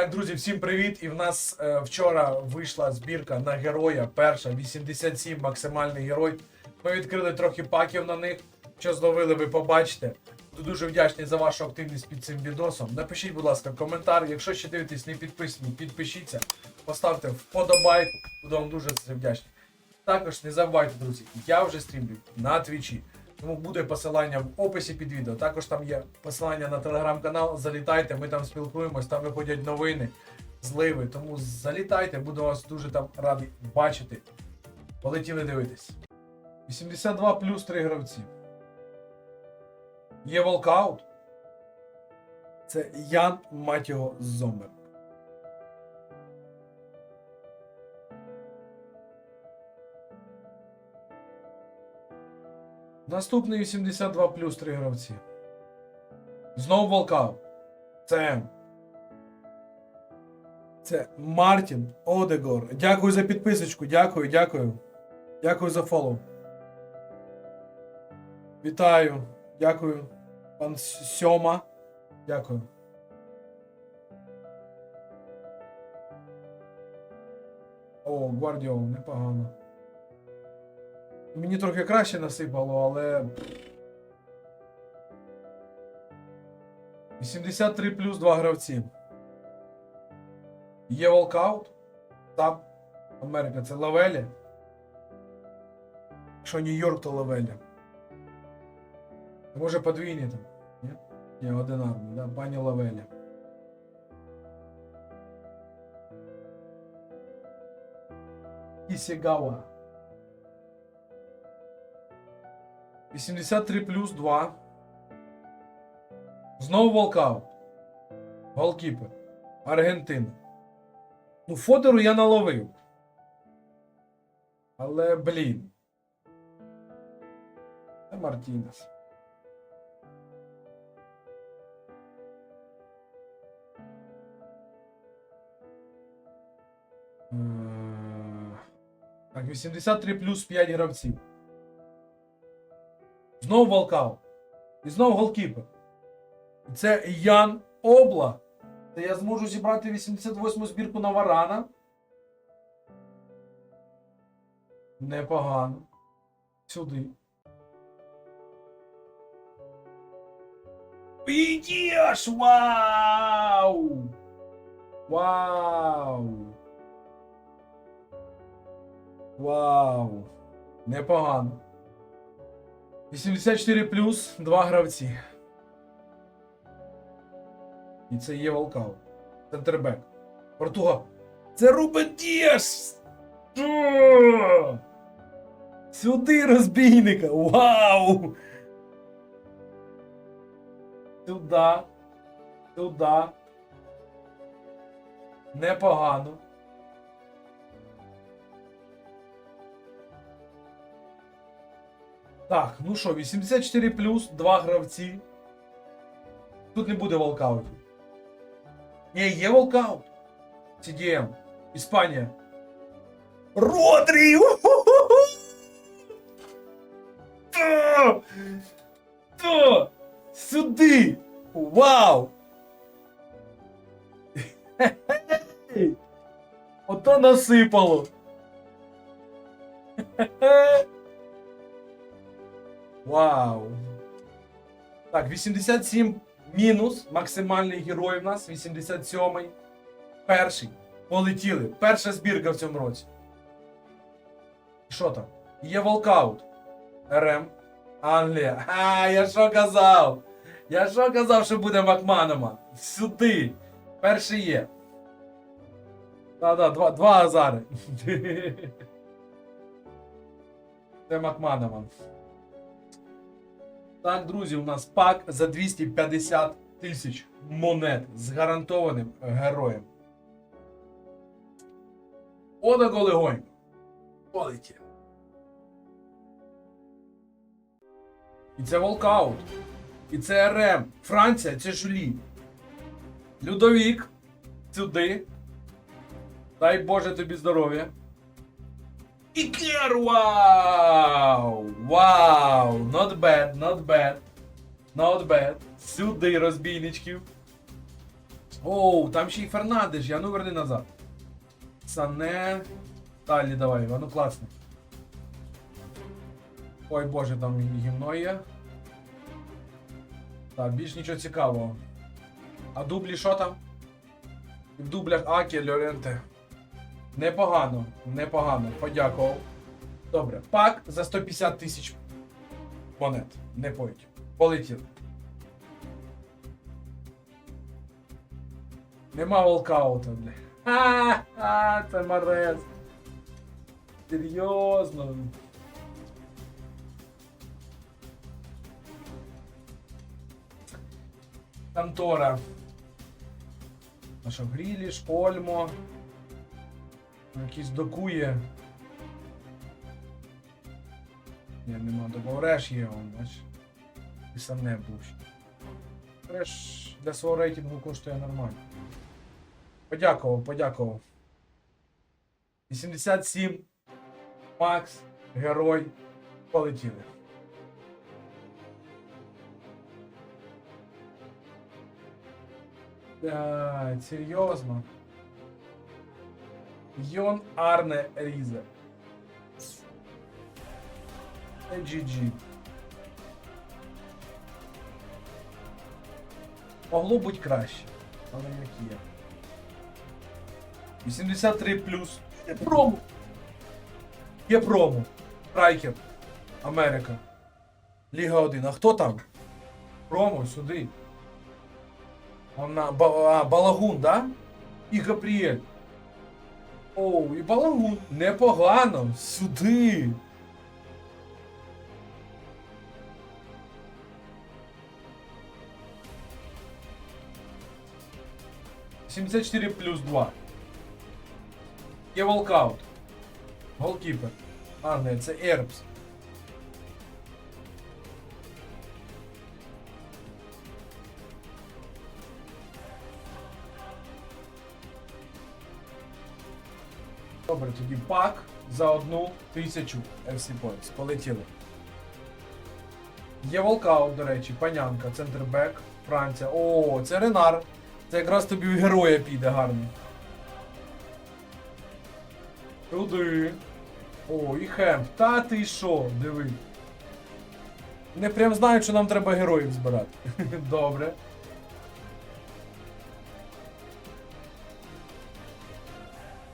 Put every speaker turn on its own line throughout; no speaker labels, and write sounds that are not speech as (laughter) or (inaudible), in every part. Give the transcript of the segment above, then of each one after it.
Так, друзі, всім привіт! І в нас е, вчора вийшла збірка на героя. Перша 87 максимальний герой. Ми відкрили трохи паків на них. Що зловили, ви побачите. Дуже вдячний за вашу активність під цим відосом. Напишіть, будь ласка, коментар. Якщо ще дивитесь, не підписані, підпишіться, поставте вподобайку. Буду вам дуже за це вдячний. Також не забувайте, друзі, я вже стрімлю на твічі. Тому буде посилання в описі під відео. Також там є посилання на телеграм-канал. Залітайте, ми там спілкуємось, там виходять новини, зливи. Тому залітайте, буду вас дуже там радий бачити. Полетіли дивитись. 82 плюс 3 гравці. Є волкаут. Це Ян мать його Зомер. Наступний 82 плюс 3 гравці. Знову волкаут. Це Це Мартін Одегор. Дякую за підписочку. Дякую, дякую. Дякую за фоллоу. Вітаю. Дякую. Пан Сьома. Дякую. О, Гвардіол, непогано. Мені трохи краще насипало, але. 83 плюс 2 гравці. Є волкаут. Там. Америка це Лавелі. Якщо Нью-Йорк, то Лавелі. Може подвійні там? Ні? Ні, одинарний, да? Пані Лавелі. Ісігава. 83 плюс 2. Знову волкаут. Голкіпер. Аргентина. Ну, Фодору я наловив. Але, блін. Це Мартінес. Е, Так, 83 плюс 5 гравців. Знову волкаут. І знову голкіпер. Це Ян Обла. Це я зможу зібрати 88 збірку на Варана. Непогано. Сюди. Ідеш! Вау! Вау! Вау! Непогано. 84 плюс 2 гравці. І це є волкаут. Центрбек. Португал. Це Рубен Діас! Сюди розбійника! Вау! Сюда. Сюда. Непогано. Так, ну що, 84 плюс, 2 гравці. Тут не буде волкаутів. Ні, є волкаут. CDM. Іспанія. Родрі! Та! Сюди! Вау! Ото насипало. Вау. Так, 87 мінус. Максимальний герой в нас. 87-й. Перший. Полетіли. Перша збірка в цьому році. Що там? Є волкаут. РМ. Англія. А, я що казав? Я що казав, що буде Макманома? Сюди. Перший є. Да-да, два, два азари. (laughs) Це Макманоман. Так, друзі, у нас пак за 250 тисяч монет з гарантованим героєм. Ода Голегонь. Полетів. І це Волкаут. І це РМ. Франція це Жулі. Людовік. Сюди. Дай Боже тобі здоров'я. І Кер, вау! Вау! Not bad, not bad. Not bad. Сюди розбійничків. Оу, там ще й Фернандеш, я ну верни назад. Сане. Далі давай, а ну класно. Ой боже, там гімно є. Так, більш нічого цікавого. А дублі що там? В дублях Акі, Льоренте. Непогано, непогано. Подякував. Добре. Пак за 150 тисяч монет. Не поїть. Полетів. Нема волкаута, бля. А, це Марес. Серйозно. Контора. А що, Гріліш, Ольмо. Якийсь докує. Ні, нема. Добавреш є, он, бач. І сам не був. Треш для свого рейтингу коштує нормально. Подякував, подякував. 87. Макс, герой. Полетіли. Да, серйозно. Йон Арне Різе. GG. Могло бути краще, але як є. 83 плюс. Є промо. Є промо. Страйкер. Америка. Ліга 1. А хто там? Промо сюди. Вона, ба, а, Балагун, да? І Габріель. Оу, і Балагун. Непогано. Сюди. Сімдесят чотири плюс 2. Є волкаут. Голкіпер. А, не, це Ербс. Добре, тоді пак за одну тисячу FC Points. Полетіли. Є волкаут, до речі, панянка, центрбек, Франція. О, це Ренар. Це якраз тобі в героя піде гарно. Туди. О, і Хемп. Та ти що? Диви. Не прям знають, що нам треба героїв збирати. (laughs) Добре.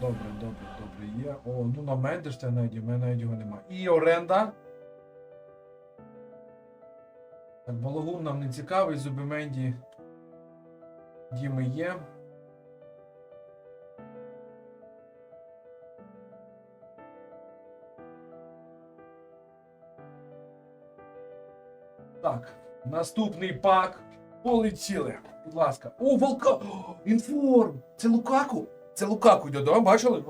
Добре, добре, добре. Є. О, ну на Мендеш ти навіть, у мене навіть його немає. І оренда. Так, Балагун нам не цікавий, Зубименді. Діми є. Так, наступний пак. Полетіли. Будь ласка. О, Волка! Інформ! Це Лукаку! Це Лукаку йде, да? Бачили?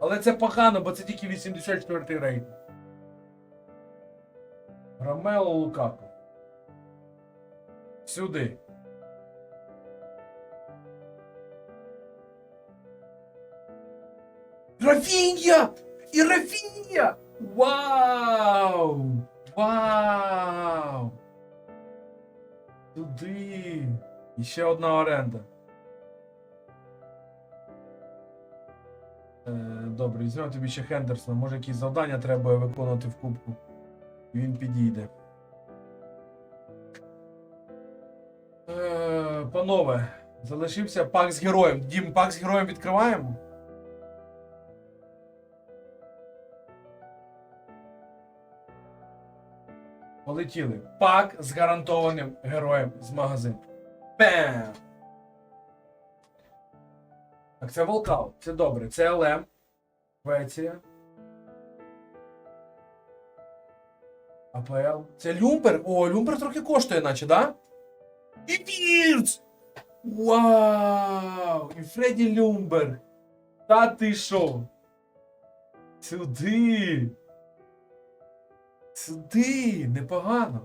Але це погано, бо це тільки 84-й рейтинг. Ромело Лукаку. Сюди. Рафінья! І Рафінья! Вау! Вау! Туди! І ще одна оренда. Добре, візьмемо тобі ще Хендерсона. Може якісь завдання треба виконувати в кубку. Він підійде. Е, панове, залишився пак з героєм. Дім, пак з героєм відкриваємо. Полетіли. Пак з гарантованим героєм з магазину. Бем! Так, це Волкаут. Це добре. Це ЛМ. Швеція. АПЛ. Це Люмпер. О, Люмпер трохи коштує, наче, да? І Вірц! Вау! І Фредді Люмбер. Та ти що? Сюди. Сюди. Непогано.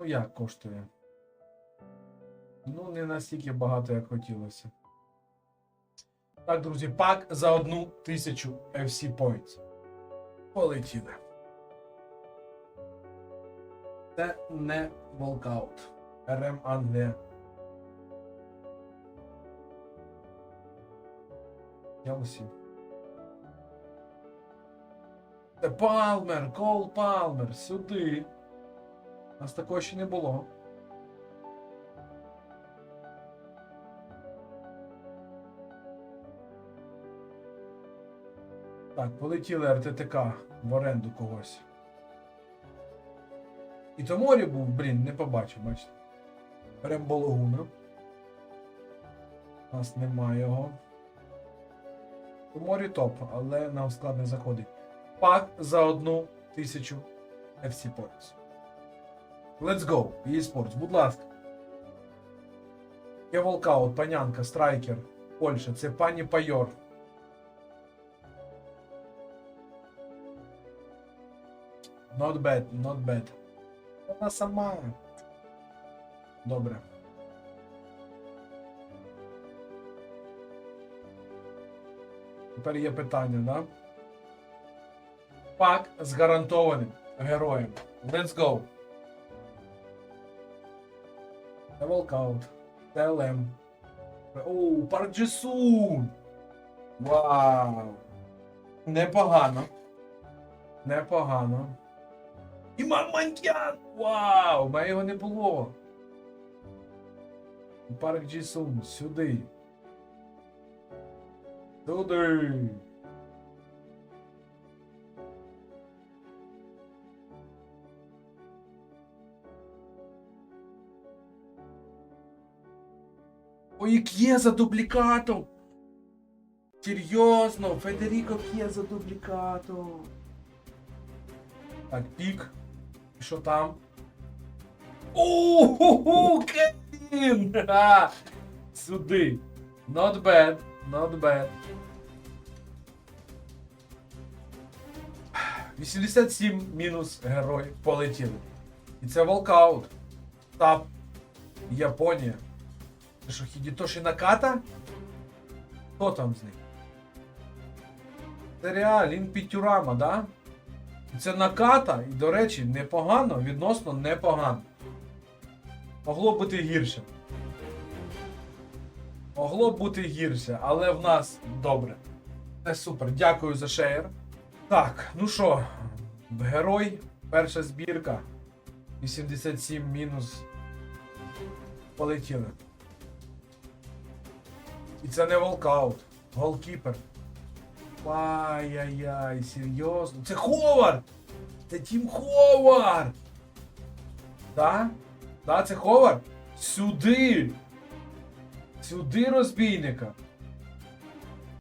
Ну як коштує? Ну, не настільки багато, як хотілося. Так, друзі, пак за одну тисячу FC Points. Полетіли. Це не волкаут. РМ Англія. Я усів. Це Палмер, Кол Палмер, сюди. Нас такого ще не було. Так, полетіли РТТК в оренду когось. І то морі був, блін, не побачив, бачите. Беремо Бологуна. У нас немає його. У морі топ, але нам склад не заходить. Пак за одну тисячу FC Points. Let's go, eSports, будь ласка. Є волкаут, панянка, страйкер, Польща, це пані Пайор. Not bad, not bad. Вона сама. Добре. Тепер є питання, да? Пак з гарантованим героєм. Let's go. Волкаут. ТЛМ. Оу, Парк Джесун. Вау. Непогано. Непогано. І Мамантян! Вау! У мене його не було. Парк Джісун, сюди. Сюди. Ой, К'єза дублікатом! Серйозно, Федеріко К'єза дублікатом. Так, пік. І що там? Оу, Кевін! Сюди. Not bad, not bad. 87 мінус герой полетіли. І це волкаут. Тап. Японія. Це що, Хідітоші Наката? Хто там з них? Це реаль, він Пітюрама, да? Це наката, і, до речі, непогано, відносно непогано. Могло бути гірше. Могло бути гірше, але в нас добре. Це супер, дякую за шеєр. Так, ну що, герой, перша збірка. 87 мінус. Полетіли. І це не волкаут. Голкіпер. Ай-яй-яй, серйозно. Це Ховард! Це Тім Ховард! Да? Да, це Ховард? Сюди! Сюди розбійника!